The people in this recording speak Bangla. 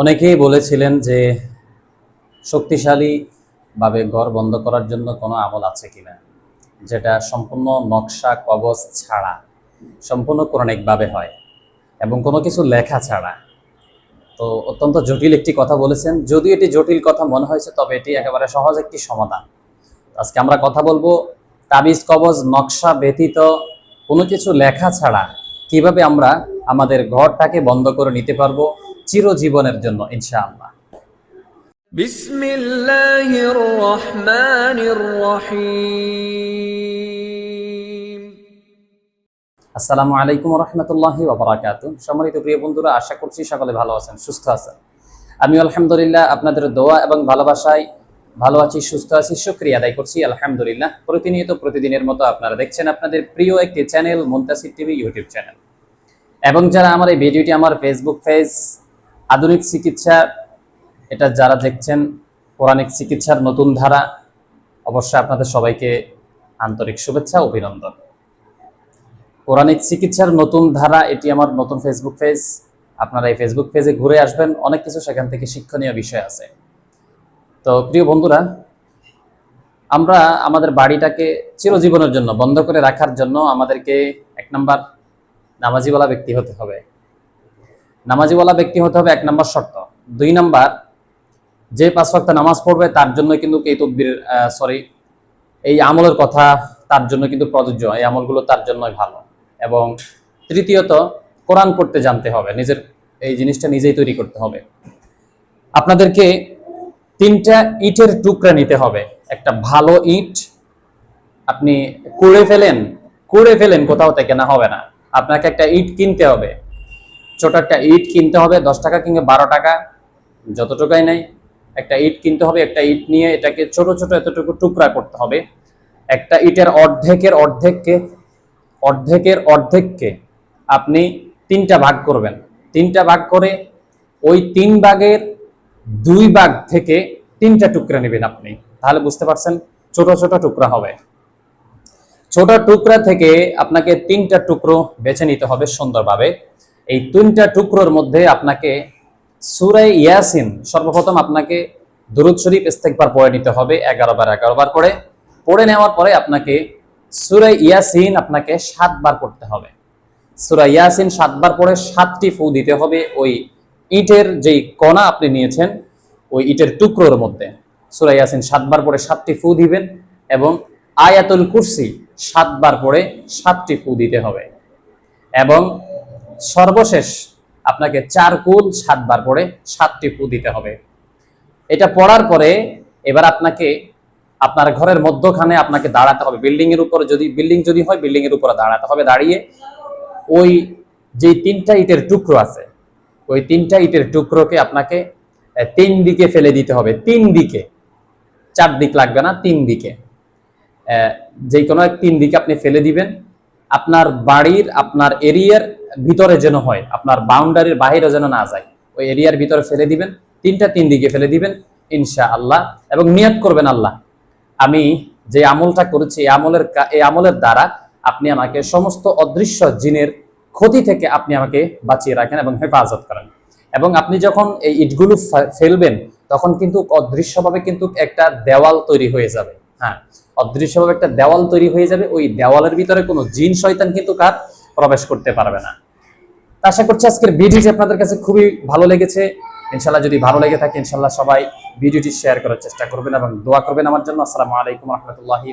অনেকেই বলেছিলেন যে শক্তিশালীভাবে ঘর বন্ধ করার জন্য কোনো আমল আছে কিনা, যেটা সম্পূর্ণ নকশা কবচ ছাড়া, সম্পূর্ণ কোরআনিকভাবে হয় এবং কোনো কিছু লেখা ছাড়া। তো অত্যন্ত জটিল একটি কথা বলেছেন। যদি এটি জটিল কথা মনে হয়েছে, তবে এটি একেবারে সহজ একটি সমাধান। আজকে আমরা কথা বলব, তাবিজ কবজ, নকশা ব্যতীত কোনো কিছু লেখা ছাড়া কীভাবে আমরা আমাদের ঘরটাকে বন্ধ করে নিতে পারব চিরজীবনের জন্য ইনশাআল্লাহ। বিসমিল্লাহির আসসালামু আলাইকুম রহমতুল্লাহি বাবরাকাত সম্মানিত প্রিয় বন্ধুরা আশা করছি সকলে ভালো আছেন সুস্থ আছেন। আমি আলহামদুলিল্লাহ আপনাদের দোয়া এবং ভালোবাসায় ভালো আছি সুস্থ আছি সুক্রিয়া আদায় করছি আলহামদুলিল্লাহ। প্রতিনিয়ত প্রতিদিনের মতো আপনারা দেখছেন আপনাদের প্রিয় একটি channel Muntasir TV YouTube channel. এবং যারা আমার এই ভিডিওটি আমার ফেসবুক পেজ আধুনিক চিকিৎসা, এটা যারা দেখছেন, পৌরাণিক চিকিৎসার নতুন ধারা, অবশ্যই আপনাদের সবাইকে আন্তরিক শুভেচ্ছা, অভিনন্দন। পৌরাণিক চিকিৎসার নতুন ধারা, এটি আমার নতুন ফেসবুক পেজ আপনারা এই ফেসবুক পেজে ঘুরে আসবেন, অনেক কিছু সেখান থেকে শিক্ষণীয় বিষয় আছে। তো প্রিয় বন্ধুরা, আমরা আমাদের বাড়িটাকে চিরজীবনের জন্য, বন্ধ করে রাখার জন্য আমাদেরকে এক নাম্বার নামাজিওয়ালা ব্যক্তি হতে হবে। নামাজিওয়ালা ব্যক্তি হতে হবে এক নম্বর শর্ত। দুই নাম্বার, যে পাঁচ ওয়াক্ত নামাজ পড়বে তার জন্য কিন্তু এই তকবির সরি এই আমলের কথা তার জন্য কিন্তু প্রযোজ্য, এই আমলগুলো তার জন্যই ভালো। এবং তৃতীয়ত, কোরআন পড়তে জানতে হবে, নিজের এই জিনিসটা নিজেই তৈরি করতে হবে। আপনাদেরকে তিনটা ইটের টুকরা নিতে হবে। একটা ভালো ইট, আপনি কুড়ে ফেলেন কুড়ে ফেলেন, কোথাও থেকে না, হবে না। আপনাকে একটা ইট কিনতে হবে। ছোট একটা ইট কিনতে হবে, দশ টাকা কিংবা বারো টাকা যত টাকাই নেই। একটা ইট কিনতে হবে, একটা ইট নিয়ে এটাকে ছোট ছোট এতটুকু টুকরা করতে হবে। একটা ইটের অর্ধেকের অর্ধেককে অর্ধেকের অর্ধেককে আপনি তিনটা ভাগ করবেন। তিনটা ভাগ করে ওই তিন ভাগের দুই ভাগ থেকে তিনটা টুকরা নেবেন আপনি। তাহলে বুঝতে পারছেন, ছোট ছোট টুকরা হবে। ছোট টুকরা থেকে আপনাকে তিনটা টুকরো বেছে নিতে হবে সুন্দরভাবে। এই তিনটা টুকরোর মধ্যে আপনাকে সুরাই ইয়াসিন সর্বপ্রথম আপনাকে দুরুদ শরীফ ইস্তেকবার পড়ে নিতে হবে এগারো বার এগারো বার করে। পড়ে নেওয়ার পরে আপনাকে সুরাই ইয়াসিন আপনাকে সাতবার পড়তে হবে। সুরা ইয়াসিন সাতবার পড়ে সাতটি ফু দিতে হবে ওই ইটের যেই কণা আপনি নিয়েছেন, ওই ইটের টুকরোর মধ্যে। সুরা ইয়াসিন সাতবার পড়ে সাতটি ফু দিবেন এবং আয়াতুল কুরসি সাতবার পড়ে সাতটি ফু দিতে হবে। এবং সর্বশেষ আপনাকে চার কুল সাতবার পড়ে সাতটি ফু দিতে হবে। এটা পড়ার পরে এবার আপনাকে আপনার ঘরের মধ্যখানে আপনাকে দাঁড়াতে হবে। বিল্ডিং এর উপরে যদি বিল্ডিং যদি হয়, বিল্ডিং এর উপরে দাঁড়াতে হবে। দাঁড়িয়ে ওই যে তিনটা ইটের টুকরো আছে, ওই তিনটা ইটের টুকরোকে আপনাকে তিন দিকে ফেলে দিতে হবে। তিন দিকে। চার দিক লাগবে না, তিন দিকে। যে কোনো তিন দিকে আপনি ফেলে দিবেন। আপনার বাড়ির, আপনার এরিয়ার ভিতরে যেন হয়, আপনার বাউন্ডারির বাইরে যেন না যায়, ওই এরিয়ার ভিতরে ফেলে দিবেন, তিনটা তিন দিকে ফেলে দিবেন ইনশা আল্লাহ এবং নিয়ত করবেন আল্লাহ। আমি যে আমলটা করেছি, এই আমলের এই আমলের দ্বারা আপনি আমাকে সমস্ত অদৃশ্য জিনের ক্ষতি থেকে আপনি আমাকে বাঁচিয়ে রাখেন এবং হেফাজত করেন। এবং আপনি যখন এই ইটগুলো ফেলবেন, তখন কিন্তু অদৃশ্যভাবে কিন্তু একটা দেওয়াল তৈরি হয়ে যাবে। হ্যাঁ অদৃশ্যভাবে একটা দেওয়াল তৈরি হয়ে যাবে, ওই দেওয়ালের ভিতরে কোনো জিন, শয়তান কিন্তু কার? প্রবেশ করতে পারবে না। আশা করছি আজকের ভিডিওটি আপনাদের কাছে খুবই ভালো লেগেছে। ইনশাল্লাহ যদি ভালো লেগে থাকে ইনশাল্লাহ সবাই ভিডিওটি শেয়ার করার চেষ্টা করবেন এবং দোয়া করবেন আমার জন্য। আসসালামু আলাইকুম রহমতুল্লাহি